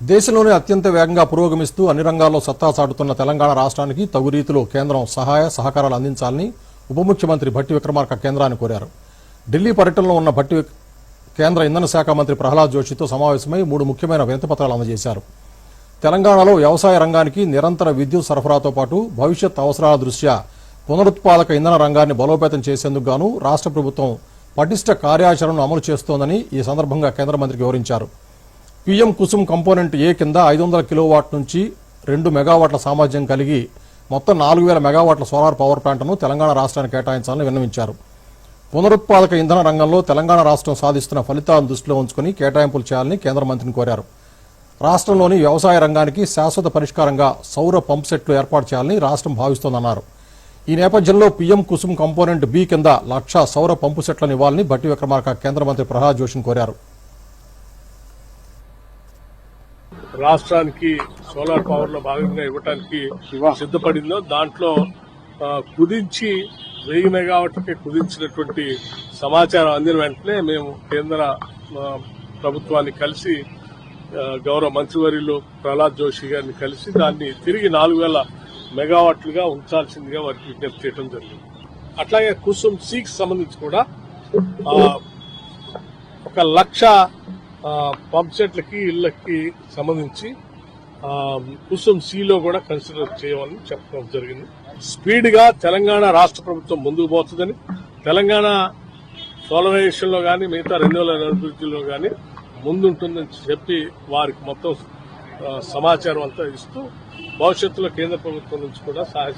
దేశంలోనే అత్యంత వేగంగా పురోగమిస్తూ అన్ని రంగాల్లో సత్తా చాటుతున్న తెలంగాణ రాష్ట్రానికి తగు రీతిలో కేంద్రం సహాయ సహకారాలు అందించాలని ఉప ముఖ్యమంత్రి భట్టి విక్రమార్క కేంద్రాన్ని కోరారు. ఢిల్లీ పర్యటనలో ఉన్న భట్టి కేంద్ర ఇంధన శాఖ మంత్రి ప్రహ్లాద్ జోషితో సమావేశమై మూడు ముఖ్యమైన వినతిపత్రాలు అందజేశారు. తెలంగాణలో వ్యవసాయ రంగానికి నిరంతర విద్యుత్ సరఫరాతో పాటు భవిష్యత్ అవసరాల దృష్ట్యా పునరుత్పాదక ఇంధన రంగాన్ని బలోపేతం చేసేందుకు గాను రాష్ట్ర ప్రభుత్వం పటిష్ట కార్యాచరణను అమలు చేస్తోందని ఈ సందర్భంగా కేంద్ర మంత్రికి వివరించారు. పీఎం కుసుమ్ కంపోనెంట్ ఏ కింద ఐదు వందల కిలోవాట్ నుంచి రెండు మెగావాట్ల సామర్థ్యం కలిగి మొత్తం నాలుగు వేల మెగావాట్ల సోలార్ పవర్ ప్లాంట్ను తెలంగాణ రాష్ట్రానికి కేటాయించాలని విన్నవించారు. పునరుత్పాదక ఇంధన రంగంలో తెలంగాణ రాష్ట్రం సాధిస్తున్న ఫలితాలను దృష్టిలో ఉంచుకుని కేటాయింపులు చేయాలని కేంద్ర మంత్రిని కోరారు. రాష్ట్రంలోని వ్యవసాయ రంగానికి శాశ్వత పరిష్కారంగా సౌర పంప్ సెట్లు ఏర్పాటు చేయాలని రాష్ట్రం భావిస్తోందన్నారు. ఈ నేపథ్యంలో పీఎం కుసుమ్ కంపోనెంట్ బి కింద లక్ష సౌర పంపు సెట్లను ఇవ్వాలని భట్టి విక్రమార్క కేంద్ర మంత్రి ప్రహ్లాద్ జోషిని కోరారు. రాష్ట్రానికి సోలార్ పవర్లో భాగంగా ఇవ్వటానికి సిద్ధపడిందో దాంట్లో కుదించి వెయ్యి మెగావాట్లకి కుదించినటువంటి సమాచారం అందిన వెంటనే మేము కేంద్ర ప్రభుత్వాన్ని కలిసి గౌరవ మంత్రివర్యులు ప్రహ్లాద్ జోషి గారిని కలిసి దాన్ని తిరిగి నాలుగు వేల మెగావాట్లుగా ఉంచాల్సిందిగా వారికి విజ్ఞప్తి చేయడం జరిగింది. అట్లాగే కుసుమ్ సీకి సంబంధించి కూడా ఒక లక్ష పంప్ సెట్లకి ఇళ్ళకి సంబంధించి కుసుమ్ సిలో కూడా కన్సిడర్ చేయమని చెప్పడం జరిగింది. స్పీడ్గా తెలంగాణ రాష్ట్ర ప్రభుత్వం ముందుకు పోతుందని తెలంగాణ సోలరైజేషన్లో కానీ మిగతా రెన్యువల్ అభివృద్ధిలో కానీ ముందుంటుందని చెప్పి వారికి మొత్తం సమాచారం అంతా ఇస్తూ భవిష్యత్తులో కేంద్ర ప్రభుత్వం నుంచి కూడా సహాయ